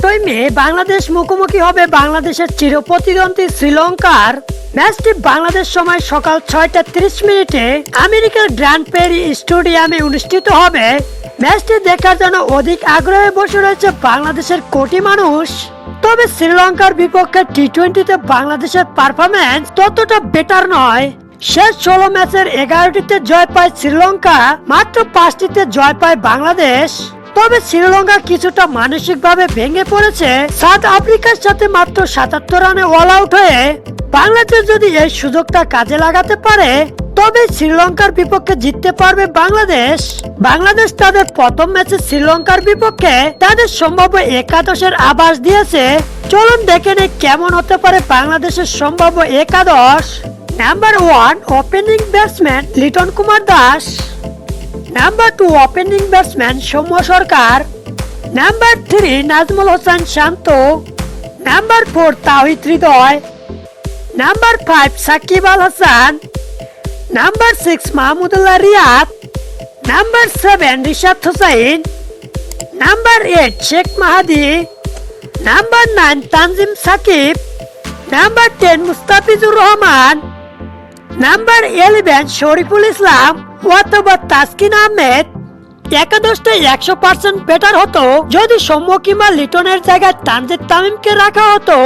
আটই মে বাংলাদেশ মুখোমুখি হবে বাংলাদেশের চিরপ্রতিদ্বন্দ্বী শ্রীলঙ্কার। ম্যাচটি বাংলাদেশ সময় সকাল ছয়টা তিরিশ মিনিটে আমেরিকার গ্র্যান্ড পেরি স্টেডিয়ামে অনুষ্ঠিত হবে। ম্যাচটি দেখার জন্য অধিক আগ্রহে বসে রয়েছে বাংলাদেশের কোটি মানুষ। তবে শ্রীলঙ্কার বিপক্ষে টি টোয়েন্টিতে বাংলাদেশের পারফরমেন্স ততটা বেটার নয়। শেষ ষোলো ম্যাচের এগারোটিতে জয় পায় শ্রীলঙ্কা, মাত্র পাঁচটিতে জয় পায় বাংলাদেশ। তবে শ্রীলঙ্কা কিছুটা মানসিকভাবে ভেঙে পড়েছে। সাউথ আফ্রিকার সাথে মাত্র সাতাত্তর রানে অল আউট হয়ে বাংলাদেশ যদি এই সুযোগটা কাজে লাগাতে পারে, তবে শ্রীলঙ্কার বিপক্ষে জিততে পারবে বাংলাদেশ। বাংলাদেশ তাদের প্রথম ম্যাচে শ্রীলঙ্কার বিপক্ষে তাদের সম্ভাব্য একাদশের আভাস দিয়েছে। চলুন দেখে নেই কেমন হতে পারে বাংলাদেশের সম্ভাব্য একাদশ। Number one opening batsman Liton Kumar Das. Number two opening batsman Soumya Sarkar number three Najmul Hossain Shanto number four Towhid Hridoy number five Shakib Al Hasan number six Mahmudullah Riyad number seven Rishad Hossain number eight Sheikh Mahedi number nine Tanzim Sakib number ten Mustafizur Rahman number eleven, Shoriful Islam, অথবা তাসকিন আহমেদ। একাদশটা একশো percent better হতো যদি সৌম্য কিংবা লিটনের জায়গায় তানজিদ তামিমকে রাখা হতো।